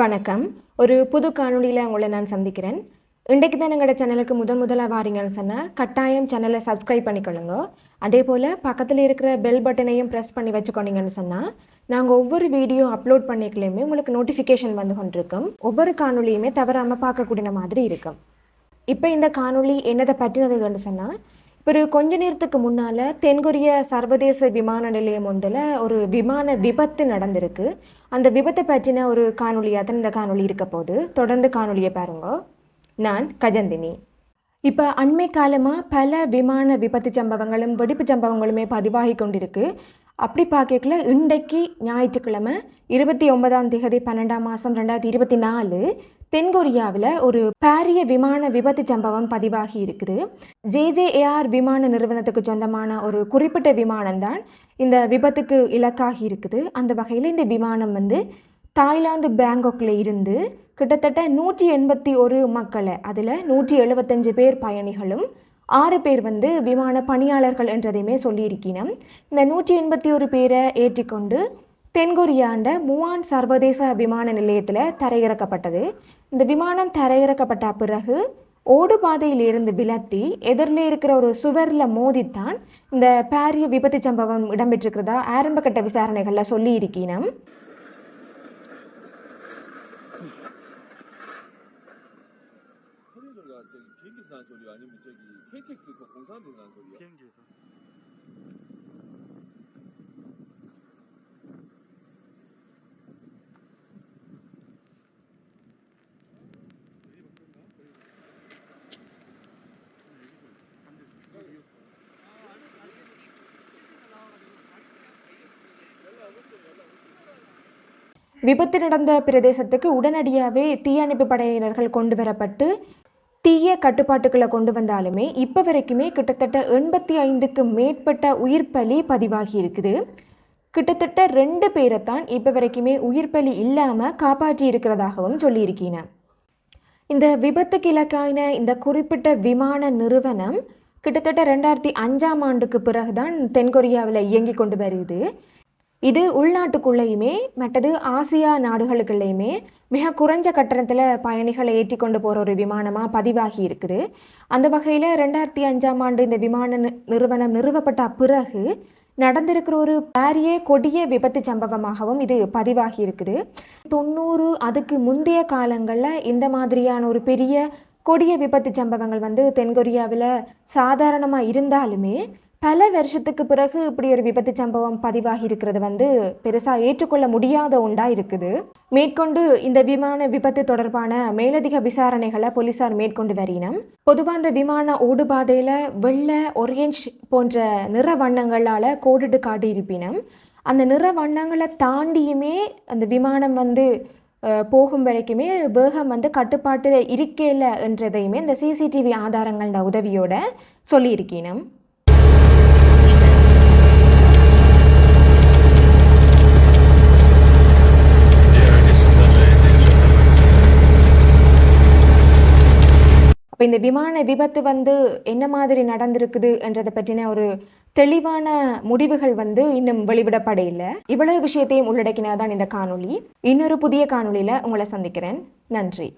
வணக்கம். ஒரு புது காணொலியில் உங்களை நான் சந்திக்கிறேன். இன்றைக்கு தான் எங்களோட சேனலுக்கு முதன் முதலாக வாரீங்கன்னு சொன்னால் கட்டாயம் சேனலை சப்ஸ்கிரைப் பண்ணிக்கொள்ளுங்க. அதே போல் பக்கத்தில் இருக்கிற பெல் பட்டனையும் ப்ரெஸ் பண்ணி வச்சுக்கொண்டீங்கன்னு சொன்னால் நாங்கள் ஒவ்வொரு வீடியோ அப்லோட் பண்ணிக்கலையுமே உங்களுக்கு நோட்டிஃபிகேஷன் வந்து கொண்டிருக்கும். ஒவ்வொரு காணொலியுமே தவறாமல் பார்க்கக்கூடிய மாதிரி இருக்கும். இப்போ இந்த காணொலி என்னதை பற்றினதுன்னு சொன்னால் பிறகு ஒரு கொஞ்ச நேரத்துக்கு முன்னால் தென்கொரிய சர்வதேச விமான நிலையம் ஒன்றில் ஒரு விமான விபத்து நடந்திருக்கு. அந்த விபத்தை பற்றின ஒரு காணொலியாக தான் இந்த காணொலி இருக்க போது தொடர்ந்து காணொலியை பாருங்க. நான் கஜந்தினி. இப்போ அண்மை காலமாக பல விமான விபத்து சம்பவங்களும் வெடிப்பு சம்பவங்களுமே பதிவாகி கொண்டிருக்கு. அப்படி பார்க்கல இன்றைக்கு ஞாயிற்றுக்கிழமை இருபத்தி ஒன்பதாம் தேதி பன்னெண்டாம் மாதம் ரெண்டாயிரத்தி இருபத்தி நாலு தென்கொரியாவில் ஒரு பாரிய விமான விபத்து சம்பவம் பதிவாகி இருக்குது. ஜேஜேஏஆர் விமான நிறுவனத்துக்கு சொந்தமான ஒரு குறிப்பிட்ட விமானம் தான் இந்த விபத்துக்கு இலக்காகி இருக்குது. அந்த வகையில் இந்த விமானம் வந்து தாய்லாந்து பேங்காக்கில் இருந்து கிட்டத்தட்ட நூற்றி எண்பத்தி ஒரு மக்களை அதில் நூற்றி எழுபத்தஞ்சு பேர் பயணிகளும் ஆறு பேர் வந்து விமான பணியாளர்கள் என்றதையுமே சொல்லியிருக்கணும் இந்த நூற்றி எண்பத்தி ஒரு பேரை ஏற்றிக்கொண்டு தென்கொரியாண்ட முவான் சர்வதேச விமான நிலையத்தில் தரையிறக்கப்பட்டது இந்த விமானம் தரையிறக்கப்பட்ட பிறகு ஓடுபாதையிலிருந்து விலத்தி எதிரில் இருக்கிற ஒரு சுவரில் மோதித்தான் இந்த பாரிய விபத்து சம்பவம் இடம்பெற்றிருக்கிறதா ஆரம்பகட்ட விசாரணைகளில் சொல்லியிருக்கணும் 소리 소리가 저기 비행기에서 விபத்து நடந்த பிரதேசத்துக்கு உடனடியாகவே தீயணைப்பு படையினர்கள் கொண்டு வரப்பட்டு தீய கட்டுப்பாட்டுக்களை கொண்டு வந்தாலுமே இப்போ வரைக்குமே கிட்டத்தட்ட எண்பத்தி ஐந்துக்கு மேற்பட்ட உயிர் பலி பதிவாகி இருக்குது. கிட்டத்தட்ட ரெண்டு பேரை தான் இப்போ வரைக்குமே உயிர் பலி இல்லாமல் காப்பாற்றி இருக்கிறதாகவும் சொல்லியிருக்கீங்க. இந்த விபத்துக்கு இலக்கான இந்த குறிப்பிட்ட விமான நிறுவனம் கிட்டத்தட்ட ரெண்டாயிரத்தி அஞ்சாம் ஆண்டுக்கு பிறகுதான் தென்கொரியாவில் இயங்கி கொண்டு வருது. இது உள்நாட்டுக்குள்ளேயுமே மற்றது ஆசியா நாடுகளுக்குள்ளேயுமே மிக குறைஞ்ச கட்டணத்தில் பயணிகளை ஏற்றி கொண்டு போகிற ஒரு விமானமாக பதிவாகி இருக்குது. அந்த வகையில் ரெண்டாயிரத்தி அஞ்சாம் ஆண்டு இந்த விமான நி- நிறுவனம் நிறுவப்பட்ட பிறகு நடந்திருக்கிற ஒரு பாரிய கொடிய விபத்து சம்பவமாகவும் இது பதிவாகி இருக்குது. தொண்ணூறு அதுக்கு முந்தைய காலங்களில் இந்த மாதிரியான ஒரு பெரிய கொடிய விபத்து சம்பவங்கள் வந்து தென்கொரியாவில் சாதாரணமாக இருந்தாலுமே பல வருஷத்துக்கு பிறகு இப்படி ஒரு விபத்து சம்பவம் பதிவாகி இருக்கிறது வந்து பெருசாக ஏற்றுக்கொள்ள முடியாத ஒன்றா இருக்குது. மேற்கொண்டு இந்த விமான விபத்து தொடர்பான மேலதிக விசாரணைகளை போலீசார் மேற்கொண்டு வரினம் பொதுவாக இந்த விமான ஓடுபாதையில் வெள்ளை ஒரேஞ்ச் போன்ற நிற வண்ணங்களால் கோடிட்டு காட்டியிருப்பினம். அந்த நிற வண்ணங்களை தாண்டியுமே அந்த விமானம் வந்து போகும் வரைக்குமே வேகம் வந்து கட்டுப்பாட்டில் இருக்கேல என்றதையுமே இந்த சிசிடிவி ஆதாரங்களோட உதவியோட சொல்லியிருக்கணும் இப்போ இந்த விமான விபத்து வந்து என்ன மாதிரி நடந்திருக்குது என்றதை பற்றின ஒரு தெளிவான முடிவுகள் வந்து இன்னும் வெளிவிடப்படையில இவ்வளவு விஷயத்தையும் உள்ளடக்கினாதான் இந்த காணொளி. இன்னொரு புதிய காணொளியில் உங்களை சந்திக்கிறேன். நன்றி.